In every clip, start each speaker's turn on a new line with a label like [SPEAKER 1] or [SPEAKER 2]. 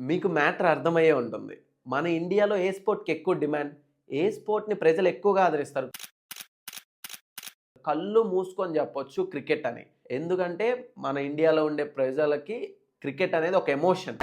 [SPEAKER 1] మీకు మ్యాటర్ అర్థమయ్యే ఉంటుంది. మన ఇండియాలో ఏ స్పోర్ట్కి ఎక్కువ డిమాండ్? ఏ స్పోర్ట్ని ప్రజలు ఎక్కువగా ఆదరిస్తారు? కళ్ళు మూసుకొని చెప్పొచ్చు క్రికెట్ అని. ఎందుకంటే మన ఇండియాలో ఉండే ప్రజలకి క్రికెట్ అనేది ఒక ఎమోషన్.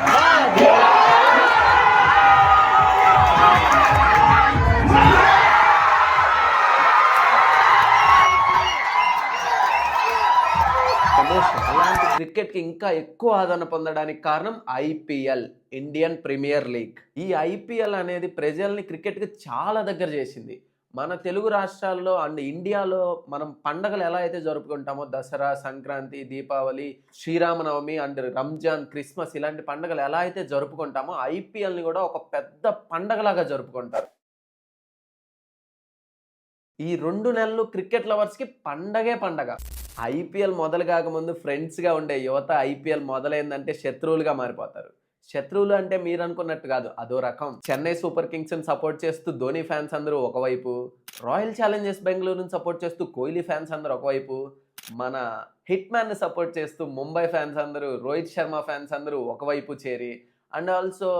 [SPEAKER 1] క్రికెట్కి ఇంకా ఎక్కువ ఆదరణ పొందడానికి కారణం ఐపీఎల్ ఇండియన్ ప్రీమియర్ లీగ్. ఈ ఐపీఎల్ అనేది ప్రజల్ని క్రికెట్కి చాలా దగ్గర చేసింది. మన తెలుగు రాష్ట్రాల్లో అండ్ ఇండియాలో మనం పండగలు ఎలా అయితే జరుపుకుంటామో దసరా సంక్రాంతి దీపావళి శ్రీరామనవమి అండ్ రంజాన్ క్రిస్మస్ ఇలాంటి పండగలు ఎలా అయితే జరుపుకుంటామో ఐపీఎల్ని కూడా ఒక పెద్ద పండగలాగా జరుపుకుంటారు. ఈ రెండు నెలలు క్రికెట్ లవర్స్కి పండగే పండగ. ఐపీఎల్ మొదలు కాకముందు ఫ్రెండ్స్గా ఉండే యువత ఐపీఎల్ మొదలైందంటే శత్రువులుగా మారిపోతారు. శత్రువులు అంటే మీరు అనుకున్నట్టు కాదు అదో రకం. చెన్నై సూపర్ కింగ్స్ని సపోర్ట్ చేస్తూ ధోని ఫ్యాన్స్ అందరూ ఒకవైపు రాయల్ ఛాలెంజర్స్ బెంగళూరుని సపోర్ట్ చేస్తూ కోహ్లీ ఫ్యాన్స్ అందరూ ఒకవైపు మన హిట్ మ్యాన్ని సపోర్ట్ చేస్తూ ముంబై ఫ్యాన్స్ అందరూ రోహిత్ శర్మ ఫ్యాన్స్ అందరూ ఒకవైపు చేరి అండ్ ఆల్సో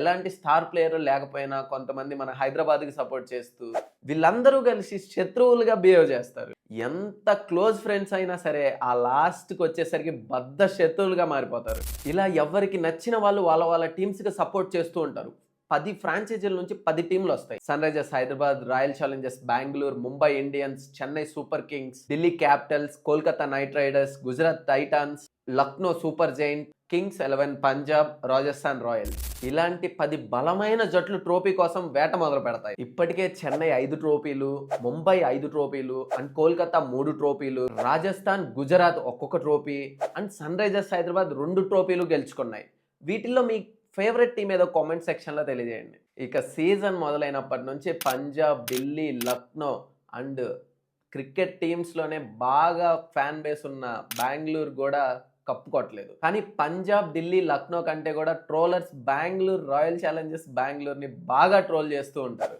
[SPEAKER 1] ఎలాంటి స్టార్ ప్లేయర్ లేకపోయినా కొంతమంది మన హైదరాబాద్కి సపోర్ట్ చేస్తూ వీళ్ళందరూ కలిసి శత్రువులుగా బిహేవ్ చేస్తారు. ఎంత క్లోజ్ ఫ్రెండ్స్ అయినా సరే ఆ లాస్ట్కి వచ్చేసరికి బద్ద శత్రువులుగా మారిపోతారు. ఇలా ఎవరికి నచ్చిన వాళ్ళు వాళ్ళ వాళ్ళ టీమ్స్కి సపోర్ట్ చేస్తూ ఉంటారు. పది ఫ్రాంచైజీల నుంచి పది టీంలు వస్తాయి. Sunrisers Hyderabad Royal Challengers Bengaluru Mumbai Indians Chennai Super Kings Delhi Capitals Kolkata Knight Riders Gujarat Titans Lucknow Super Giant Kings Eleven Punjab Rajasthan Royals ఇలాంటి పది బలమైన జట్లు ట్రోఫీ కోసం వేట మొదలు పెడతాయి. ఇప్పటికే చెన్నై ఐదు ట్రోఫీలు ముంబై ఐదు ట్రోఫీలు అండ్ కోల్కతా మూడు ట్రోఫీలు రాజస్థాన్ గుజరాత్ ఒక్కొక్క trophy and Sunrisers Hyderabad రెండు ట్రోఫీలు గెలుచుకున్నాయి. వీటిల్లో మీ ఫేవరెట్ టీం ఏదో కామెంట్ సెక్షన్లో తెలియజేయండి. ఇక సీజన్ మొదలైనప్పటి నుంచి పంజాబ్ ఢిల్లీ లక్నో అండ్ క్రికెట్ టీమ్స్లోనే బాగా ఫ్యాన్ బేస్ ఉన్న బెంగళూరు కూడా కప్పుకోవట్లేదు. కానీ పంజాబ్ ఢిల్లీ లక్నో కంటే కూడా ట్రోలర్స్ బెంగళూరు రాయల్ ఛాలెంజర్స్ బెంగళూరుని బాగా ట్రోల్ చేస్తూ ఉంటారు.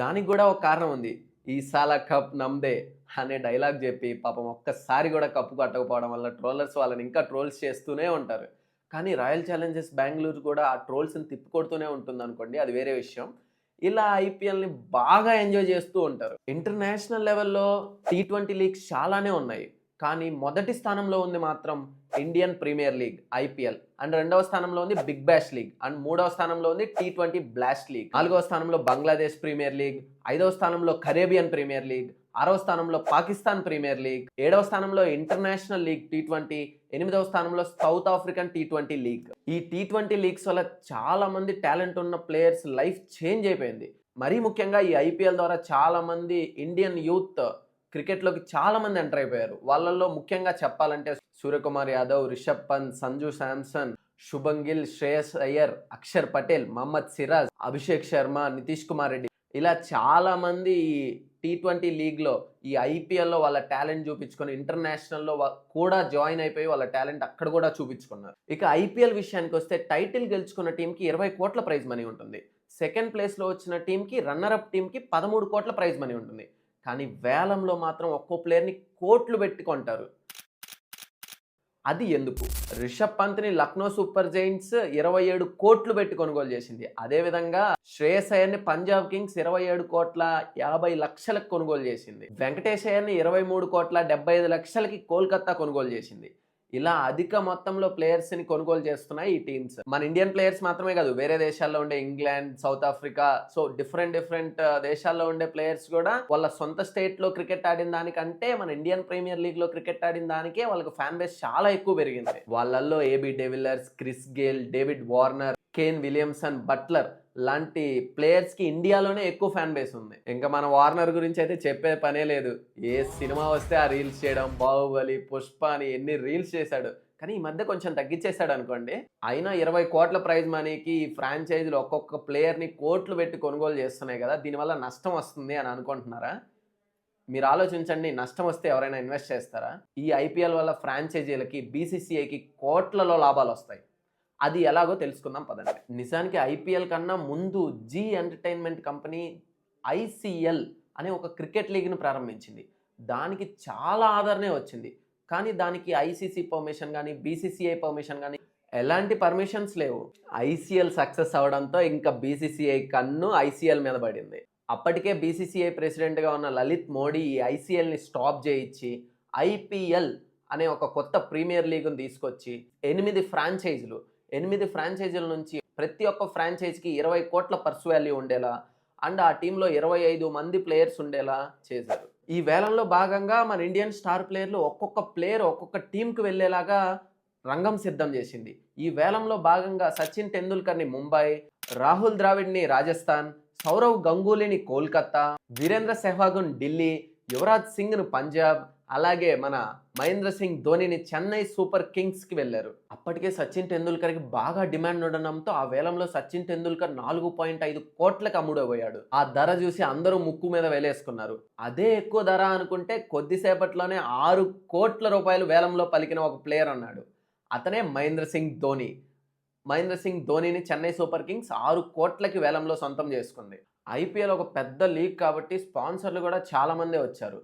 [SPEAKER 1] దానికి కూడా ఒక కారణం ఉంది. ఈ సాలా కప్ నమ్దే అనే డైలాగ్ చెప్పి పాపం ఒక్కసారి కూడా కప్పు కట్టకపోవడం వల్ల ట్రోలర్స్ వాళ్ళని ఇంకా ట్రోల్స్ చేస్తూనే ఉంటారు. కానీ రాయల్ ఛాలెంజర్స్ బెంగళూరు కూడా ఆ ట్రోల్స్ని తిప్పికొడుతూనే ఉంటుంది అనుకోండి అది వేరే విషయం. ఇలా ఐపీఎల్ని బాగా ఎంజాయ్ చేస్తూ ఉంటారు. ఇంటర్నేషనల్ లెవెల్లో టీ ట్వంటీ లీగ్స్ చాలానే ఉన్నాయి. కానీ మొదటి స్థానంలో ఉంది మాత్రం Indian Premier League IPL. And రెండవ స్థానంలో ఉంది బిగ్ బ్యాష్ లీగ్. అండ్ మూడవ స్థానంలో ఉంది టీ ట్వంటీ బ్లాస్ట్ లీగ్. నాలుగవ స్థానంలో బంగ్లాదేశ్ ప్రీమియర్ లీగ్. ఐదవ స్థానంలో కరేబియన్ ప్రీమియర్ లీగ్. ఆరవ స్థానంలో పాకిస్తాన్ ప్రీమియర్ లీగ్. ఏడవ స్థానంలో ఇంటర్నేషనల్ లీగ్ టీ ట్వంటీ ఎనిమిదవ స్థానంలో South African T twenty league. ఈ టీ ట్వంటీ లీగ్స్ వల్ల చాలా మంది టాలెంట్ ఉన్న ప్లేయర్స్ లైఫ్ చేంజ్ అయిపోయింది. మరీ ముఖ్యంగా ఈ ఐపీఎల్ ద్వారా చాలా మంది ఇండియన్ యూత్ క్రికెట్లోకి చాలా మంది ఎంటర్ అయిపోయారు. వాళ్ళల్లో ముఖ్యంగా చెప్పాలంటే సూర్యకుమార్ యాదవ్ రిషబ్ పంత్ సంజు శాంసన్ శుభం గిల్ శ్రేయస్ అయ్యర్ అక్షర్ పటేల్ మహమ్మద్ సిరాజ్ అభిషేక్ శర్మ నితీష్ కుమార్ రెడ్డి ఇలా చాలా మంది ఈ టీ ట్వంటీ లీగ్లో ఈ ఐపీఎల్లో వాళ్ళ టాలెంట్ చూపించుకొని ఇంటర్నేషనల్లో కూడా జాయిన్ అయిపోయి వాళ్ళ టాలెంట్ అక్కడ కూడా చూపించుకున్నారు. ఇక ఐపీఎల్ విషయానికి వస్తే టైటిల్ గెలుచుకున్న టీంకి ఇరవై కోట్ల ప్రైజ్ మనీ ఉంటుంది. సెకండ్ ప్లేస్లో వచ్చిన టీంకి రన్నర్అప్ టీంకి పదమూడు కోట్ల ప్రైజ్ మనీ ఉంటుంది. కానీ వేలంలో మాత్రం ఒక్కో ప్లేయర్ని కోట్లు పెట్టుకుంటారు అది ఎందుకు? రిషబ్ పంత్ని లక్నో సూపర్ జైంట్స్ ఇరవై ఏడు కోట్లు పెట్టి కొనుగోలు చేసింది. అదేవిధంగా శ్రేయస్ అయ్యర్ని పంజాబ్ కింగ్స్ ఇరవై ఏడు కోట్ల యాభై లక్షలకు కొనుగోలు చేసింది. వెంకటేష్ అయ్యర్ని ఇరవై మూడు కోట్ల డెబ్బై ఐదు లక్షలకి కోల్కత్తా కొనుగోలు చేసింది. ఇలా అధిక మొత్తంలో ప్లేయర్స్ని కొనుగోలు చేస్తున్నాయి ఈ టీమ్స్. మన ఇండియన్ ప్లేయర్స్ మాత్రమే కాదు వేరే దేశాల్లో ఉండే England South Africa so different different దేశాల్లో ఉండే ప్లేయర్స్ కూడా వాళ్ళ సొంత స్టేట్లో క్రికెట్ ఆడిన దానికంటే మన ఇండియన్ ప్రీమియర్ లీగ్లో క్రికెట్ ఆడిన దానికే వాళ్ళకి ఫ్యాన్ బేస్ చాలా ఎక్కువ పెరిగింది. వాళ్ళల్లో AB de Villiers Chris Gayle David Warner Kane Williamson Buttler లాంటి ప్లేయర్స్కి ఇండియాలోనే ఎక్కువ ఫ్యాన్ బేస్ ఉంది. ఇంకా మన వార్నర్ గురించి అయితే చెప్పే పనే లేదు. ఏ సినిమా వస్తే ఆ రీల్స్ చేయడం బాహుబలి పుష్ప అని ఎన్ని రీల్స్ చేశాడు. కానీ ఈ మధ్య కొంచెం తగ్గించేశాడు అనుకోండి. అయినా ఇరవై కోట్ల ప్రైజ్ మనీకి ఈ ఫ్రాంచైజీలు ఒక్కొక్క ప్లేయర్ని కోట్లు పెట్టి కొనుగోలు చేస్తున్నాయి కదా దీనివల్ల నష్టం వస్తుంది అని అనుకుంటున్నారా? మీరు ఆలోచించండి నష్టం వస్తే ఎవరైనా ఇన్వెస్ట్ చేస్తారా? ఈ ఐపీఎల్ వల్ల ఫ్రాంచైజీలకి బీసీసీఐకి కోట్లలో లాభాలు వస్తాయి. అది ఎలాగో తెలుసుకుందాం పదండి. నిజానికి ఐపీఎల్ కన్నా ముందు జీ ఎంటర్టైన్మెంట్ కంపెనీ ఐసీఎల్ అనే ఒక క్రికెట్ లీగ్ను ప్రారంభించింది. దానికి చాలా ఆదరణే వచ్చింది. కానీ దానికి ఐసీసీ పర్మిషన్ కానీ బీసీసీఐ పర్మిషన్ కానీ ఎలాంటి పర్మిషన్స్ లేవు. ఐసీఎల్ సక్సెస్ అవడంతో ఇంకా బీసీసీఐ కన్ను ఐసీఎల్ మీద పడింది. అప్పటికే బీసీసీఐ ప్రెసిడెంట్గా ఉన్న లలిత్ మోడీ ఈ ఐసీఎల్ని స్టాప్ చేయించి ఐపీఎల్ అనే ఒక కొత్త ప్రీమియర్ లీగ్ను తీసుకొచ్చి ఎనిమిది ఫ్రాంచైజీలు ఎనిమిది ఫ్రాంచైజీల నుంచి ప్రతి ఒక్క ఫ్రాంచైజీకి ఇరవై కోట్ల పర్సు వాల్యూ ఉండేలా అండ్ ఆ టీంలో ఇరవై ఐదు మంది ప్లేయర్స్ ఉండేలా చేశారు. ఈ వేలంలో భాగంగా మన ఇండియన్ స్టార్ ప్లేయర్లు ఒక్కొక్క ప్లేయర్ ఒక్కొక్క టీంకి వెళ్ళేలాగా రంగం సిద్ధం చేసింది. ఈ వేలంలో భాగంగా సచిన్ టెండూల్కర్ని ముంబై రాహుల్ ద్రావిడ్ని రాజస్థాన్ సౌరవ్ గంగూలీని కోల్కతా వీరేంద్ర సెహ్వాగ్ను ఢిల్లీ యువరాజ్ సింగ్ను పంజాబ్ అలాగే మన మహేంద్ర సింగ్ ధోనిని చెన్నై సూపర్ కింగ్స్కి వెళ్ళారు. అప్పటికే సచిన్ టెండూల్కర్కి బాగా డిమాండ్ ఉండడంతో ఆ వేలంలో సచిన్ టెండూల్కర్ నాలుగు పాయింట్ ఐదు కోట్లకు అమ్ముడబోయాడు ఆ ధర చూసి అందరూ ముక్కు మీద వేలేసుకున్నారు. అదే ఎక్కువ ధర అనుకుంటే కొద్దిసేపట్లోనే ఆరు కోట్ల రూపాయలు వేలంలో పలికిన ఒక ప్లేయర్ అన్నాడు. అతనే మహేంద్ర సింగ్ ధోని. మహేంద్ర సింగ్ ధోనిని చెన్నై సూపర్ కింగ్స్ ఆరు కోట్లకి వేలంలో సొంతం చేసుకుంది. ఐపీఎల్ ఒక పెద్ద లీగ్ కాబట్టి స్పాన్సర్లు కూడా చాలామందే వచ్చారు.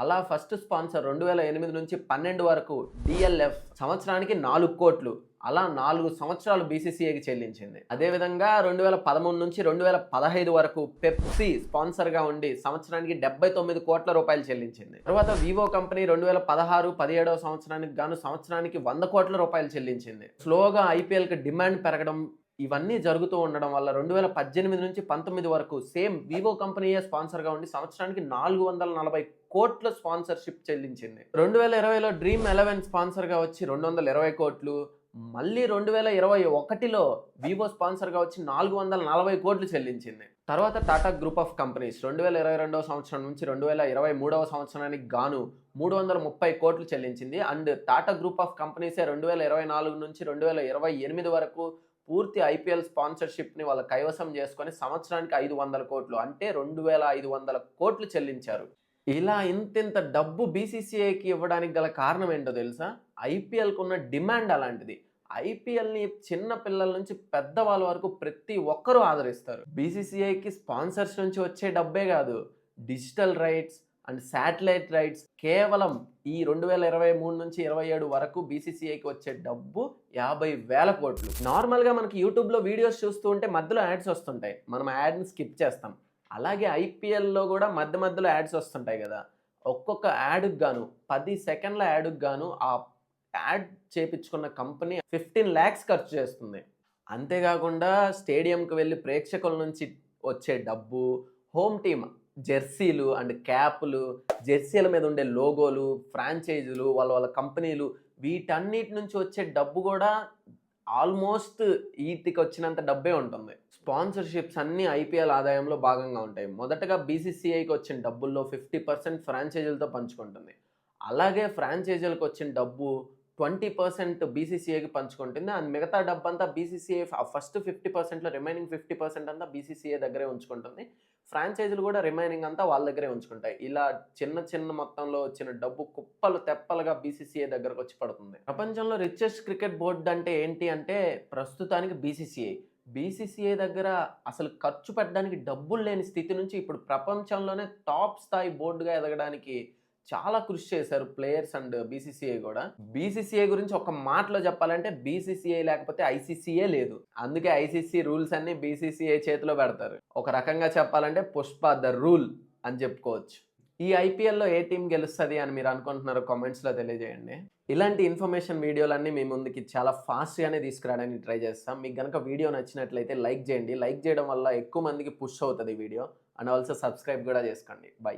[SPEAKER 1] అలా ఫస్ట్ స్పాన్సర్ రెండు వేల ఎనిమిది నుంచి పన్నెండు వరకు డిఎల్ఎఫ్ సంవత్సరానికి నాలుగు కోట్లు. అలా నాలుగు సంవత్సరాలు బీసీసీఐకి చెల్లించింది. అదేవిధంగా రెండు వేల పదమూడు నుంచి రెండు వేల పదహైదు వరకు పెప్సీ స్పాన్సర్గా ఉండి సంవత్సరానికి డెబ్బై తొమ్మిది కోట్ల రూపాయలు చెల్లించింది. తర్వాత వివో కంపెనీ రెండు వేల పదహారు పదిహేడవ సంవత్సరానికి గాను సంవత్సరానికి వంద కోట్ల రూపాయలు చెల్లించింది. స్లోగా ఐపీఎల్కి డిమాండ్ పెరగడం ఇవన్నీ జరుగుతూ ఉండడం వల్ల రెండు వేల పద్దెనిమిది నుంచి పంతొమ్మిది వరకు సేమ్ వివో కంపెనీయే స్పాన్సర్గా ఉండి సంవత్సరానికి నాలుగు వందల నలభై కోట్ల స్పాన్సర్షిప్ చెల్లించింది. రెండు వేల ఇరవైలో డ్రీమ్ ఎలెవెన్ స్పాన్సర్గా వచ్చి రెండు వందల ఇరవై కోట్లు. మళ్ళీ రెండు వేల ఇరవై ఒకటిలో వివో స్పాన్సర్గా వచ్చి నాలుగు వందల నలభై కోట్లు చెల్లించింది. తర్వాత టాటా గ్రూప్ ఆఫ్ కంపెనీస్ రెండు వేల ఇరవై రెండవ సంవత్సరం నుంచి రెండు వేల ఇరవై మూడవ సంవత్సరానికి గాను మూడు వందల ముప్పై కోట్లు చెల్లించింది. అండ్ టాటా గ్రూప్ ఆఫ్ కంపెనీసే రెండు వేల ఇరవై నాలుగు నుంచి రెండు వేల ఇరవై ఎనిమిది వరకు పూర్తి ఐపీఎల్ స్పాన్సర్షిప్ని వాళ్ళ కైవసం చేసుకొని సంవత్సరానికి ఐదు వందల కోట్లు అంటే రెండు వేల ఐదు వందల కోట్లు చెల్లించారు. ఇలా ఇంతింత డబ్బు బీసీసీఐకి ఇవ్వడానికి గల కారణం ఏంటో తెలుసా? ఐపీఎల్కి ఉన్న డిమాండ్ అలాంటిది. ఐపీఎల్ని చిన్న పిల్లల నుంచి పెద్దవాళ్ళ వరకు ప్రతి ఒక్కరూ ఆదరిస్తారు. బీసీసీఐకి స్పాన్సర్స్ నుంచి వచ్చే డబ్బే కాదు. Digital rights and satellite rights కేవలం ఈ రెండు వేల ఇరవై మూడు నుంచి ఇరవై ఏడు వరకు బీసీసీఐకి వచ్చే డబ్బు యాభై వేల కోట్లు. నార్మల్గా మనకి యూట్యూబ్లో వీడియోస్ చూస్తూ ఉంటే మధ్యలో యాడ్స్ వస్తుంటాయి. మనం యాడ్ని స్కిప్ చేస్తాం. అలాగే ఐపీఎల్లో కూడా మధ్య మధ్యలో యాడ్స్ వస్తుంటాయి కదా. ఒక్కొక్క యాడ్కి గాను పది సెకండ్ల యాడ్కి గాను ఆ యాడ్ చేపించుకున్న కంపెనీ ఫిఫ్టీన్ ల్యాక్స్ ఖర్చు చేస్తుంది. అంతేకాకుండా స్టేడియంకి వెళ్ళి ప్రేక్షకుల నుంచి వచ్చే డబ్బు హోమ్ టీమ్ జెర్సీలు అండ్ క్యాప్లు జెర్సీల మీద ఉండే లోగోలు ఫ్రాంచైజీలు వాళ్ళ వాళ్ళ కంపెనీలు వీటన్నిటి నుంచి వచ్చే డబ్బు కూడా ఆల్మోస్ట్ వీటికి వచ్చినంత డబ్బే ఉంటుంది. స్పాన్సర్షిప్స్ అన్ని ఐపీఎల్ ఆదాయంలో భాగంగా ఉంటాయి. మొదటగా బీసీసీఐకి వచ్చిన డబ్బుల్లో ఫిఫ్టీ పర్సెంట్ ఫ్రాంచైజీలతో పంచుకుంటుంది. అలాగే ఫ్రాంచైజీలకు వచ్చిన డబ్బు ట్వంటీ పర్సెంట్ బీసీసీఐకి పంచుకుంటుంది. అండ్ మిగతా డబ్బంతా బీసీసీఏ ఫస్ట్ ఫిఫ్టీ పర్సెంట్లో రిమైనింగ్ ఫిఫ్టీ పర్సెంట్ అంతా బీసీసీఏ దగ్గరే ఉంచుకుంటుంది. ఫ్రాంచైజీలు కూడా రిమైనింగ్ అంతా వాళ్ళ దగ్గరే ఉంచుకుంటాయి. ఇలా చిన్న చిన్న మొత్తంలో వచ్చిన డబ్బు కుప్పలు తెప్పలుగా బీసీసీఐ దగ్గరకు వచ్చి పడుతుంది. ప్రపంచంలో రిచెస్ట్ క్రికెట్ బోర్డు అంటే ఏంటి అంటే ప్రస్తుతానికి బీసీసీఐ. బీసీసీఐ దగ్గర అసలు ఖర్చు పెట్టడానికి డబ్బులు లేని స్థితి నుంచి ఇప్పుడు ప్రపంచంలోనే టాప్ స్థాయి బోర్డుగా ఎదగడానికి చాలా కృషి చేశారు ప్లేయర్స్ అండ్ బీసీసీఐ కూడా. బీసీసీఐ గురించి ఒక మాటలో చెప్పాలంటే బీసీసీఐ లేకపోతే ఐసీసీఏ లేదు. అందుకే ఐసీసీ రూల్స్ అన్ని బీసీసీఐ చేతిలో పెడతారు. ఒక రకంగా చెప్పాలంటే పుష్ప ద రూల్ అని చెప్పుకోవచ్చు. ఈ ఐపీఎల్లో ఏ టీం గెలుస్తుంది అని మీరు అనుకుంటున్నారో కామెంట్స్లో తెలియజేయండి. ఇలాంటి ఇన్ఫర్మేషన్ వీడియోలన్నీ మీ ముందుకి చాలా ఫాస్ట్గానే తీసుకురావడానికి ట్రై చేస్తాం. మీకు కనుక వీడియో నచ్చినట్లయితే లైక్ చేయండి. లైక్ చేయడం వల్ల ఎక్కువ మందికి పుష్ అవుతుంది వీడియో. అండ్ ఆల్సో సబ్స్క్రైబ్ కూడా చేసుకోండి. బై.